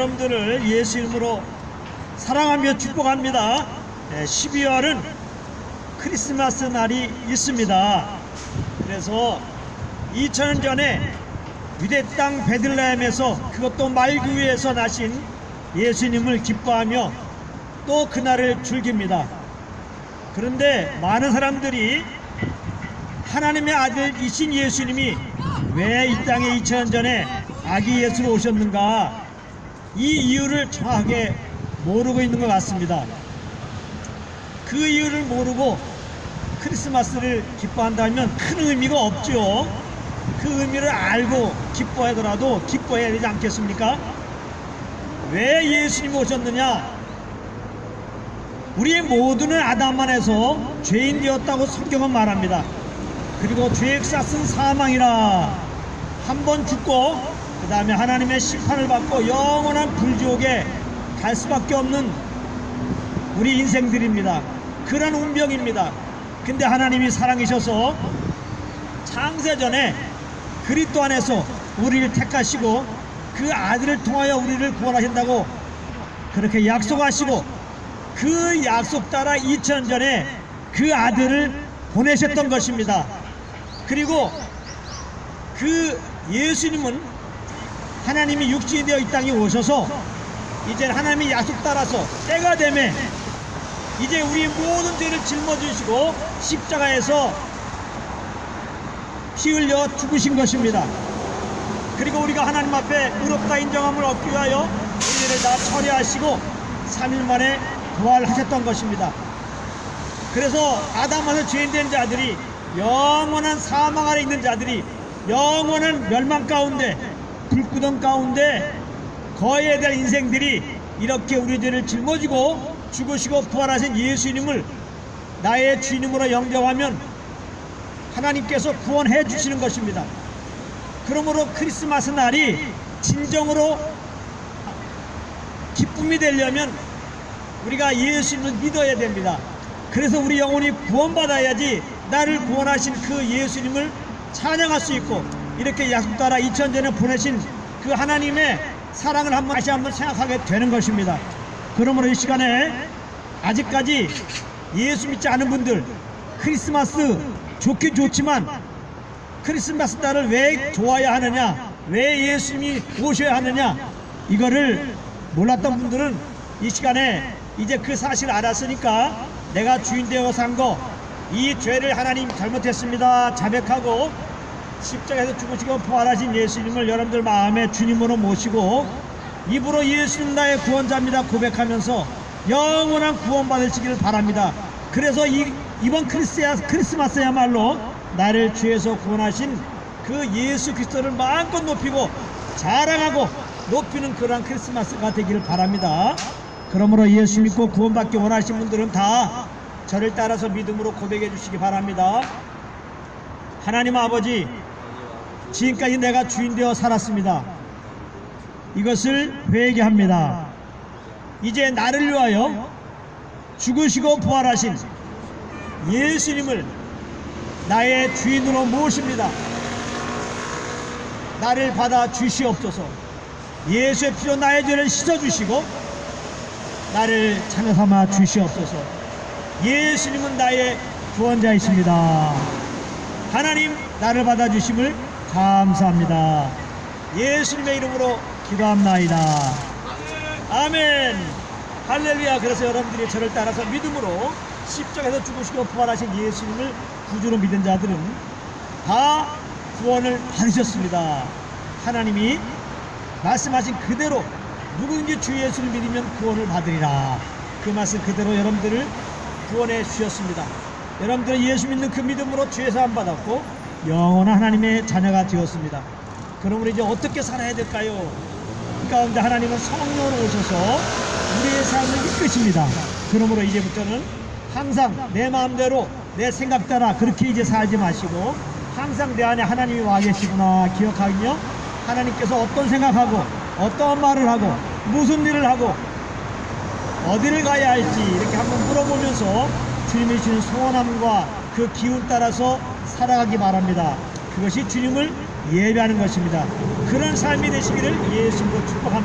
여러분들을 예수 이름으로 사랑하며 축복합니다. 12월은 크리스마스 날이 있습니다. 그래서 2000년 전에 유대 땅 베들레헴에서 그것도 말구 위에서 나신 예수님을 기뻐하며 또 그날을 즐깁니다. 그런데 많은 사람들이 하나님의 아들이신 예수님이 왜 이 땅에 2000년 전에 아기 예수로 오셨는가 이 이유를 정확하게 모르고 있는 것 같습니다. 그 이유를 모르고 크리스마스를 기뻐한다면 큰 의미가 없죠. 그 의미를 알고 기뻐하더라도 기뻐해야 되지 않겠습니까? 왜 예수님이 오셨느냐? 우리 모두는 아담 안에서 죄인 되었다고 성경은 말합니다. 그리고 죄의 쌌은 사망이라 한 번 죽고 그 다음에 하나님의 심판을 받고 영원한 불지옥에 갈 수밖에 없는 우리 인생들입니다. 그런 운명입니다. 근데 하나님이 사랑이셔서 창세전에 그리스도 안에서 우리를 택하시고 그 아들을 통하여 우리를 구원하신다고 그렇게 약속하시고 그 약속 따라 2000년 전에 그 아들을 보내셨던 것입니다. 그리고 그 예수님은 하나님이 육신이 되어 이 땅에 오셔서 이제 하나님의 약속 따라서 때가 되면 이제 우리 모든 죄를 짊어지시고 십자가에서 피 흘려 죽으신 것입니다. 그리고 우리가 하나님 앞에 의롭다 인정함을 얻기 위하여 우리를 다 처리하시고 3일 만에 부활하셨던 것입니다. 그래서 아담에서 죄인된 자들이 영원한 사망 아래 있는 자들이 영원한 멸망 가운데 불구덩 가운데 거해야 될 인생들이 이렇게 우리 죄를 짊어지고 죽으시고 부활하신 예수님을 나의 주님으로 영접하면 하나님께서 구원해 주시는 것입니다. 그러므로 크리스마스 날이 진정으로 기쁨이 되려면 우리가 예수님을 믿어야 됩니다. 그래서 우리 영혼이 구원받아야지 나를 구원하신 그 예수님을 찬양할 수 있고 이렇게 약속 따라 2000년 전에 보내신 그 하나님의 사랑을 한번 다시 한번 생각하게 되는 것입니다. 그러므로 이 시간에 아직까지 예수 믿지 않은 분들 크리스마스 좋긴 좋지만 크리스마스 날을 왜 좋아해야 하느냐 왜 예수님이 오셔야 하느냐 이거를 몰랐던 분들은 이 시간에 이제 그 사실을 알았으니까 내가 주인 되어 산 거 이 죄를 하나님 잘못했습니다 자백하고 십자가에서 죽으시고 부활하신 예수님을 여러분들 마음에 주님으로 모시고 입으로 예수님 나의 구원자입니다 고백하면서 영원한 구원 받으시기를 바랍니다. 그래서 이, 이번 크리스야, 크리스마스야말로 나를 죄에서 구원하신 그 예수 그리스도를 마음껏 높이고 자랑하고 높이는 그러한 크리스마스가 되기를 바랍니다. 그러므로 예수 믿고 구원받기 원하시는 분들은 다 저를 따라서 믿음으로 고백해 주시기 바랍니다. 하나님 아버지, 지금까지 내가 주인 되어 살았습니다. 이것을 회개합니다. 이제 나를 위하여 죽으시고 부활하신 예수님을 나의 주인으로 모십니다. 나를 받아 주시옵소서. 예수의 피로 나의 죄를 씻어 주시고 나를 찬여 삼아 주시옵소서. 예수님은 나의 구원자이십니다. 하나님 나를 받아 주심을 감사합니다. 예수님의 이름으로 기도합나이다. 아멘. 할렐루야. 그래서 여러분들이 저를 따라서 믿음으로 십자가에서 죽으시고 부활하신 예수님을 구주로 믿은 자들은 다 구원을 받으셨습니다. 하나님이 말씀하신 그대로 누구든지 주 예수를 믿으면 구원을 받으리라. 그 말씀 그대로 여러분들을 구원해 주셨습니다. 여러분들은 예수 믿는 그 믿음으로 죄 사함 받았고 영원한 하나님의 자녀가 되었습니다. 그러므로 이제 어떻게 살아야 될까요? 그 가운데 하나님은 성령으로 오셔서 우리의 삶을 이끄십니다. 그러므로 이제부터는 항상 내 마음대로 내 생각 따라 그렇게 이제 살지 마시고 항상 내 안에 하나님이 와 계시구나 기억하며 하나님께서 어떤 생각하고 어떤 말을 하고 무슨 일을 하고 어디를 가야 할지 이렇게 한번 물어보면서 주님이 주는 소원함과 그 기운 따라서 살아가기 바랍니다. 그것이 주님을 예배하는 것입니다. 그런 삶이 되시기를 예수님으로 축복합니다.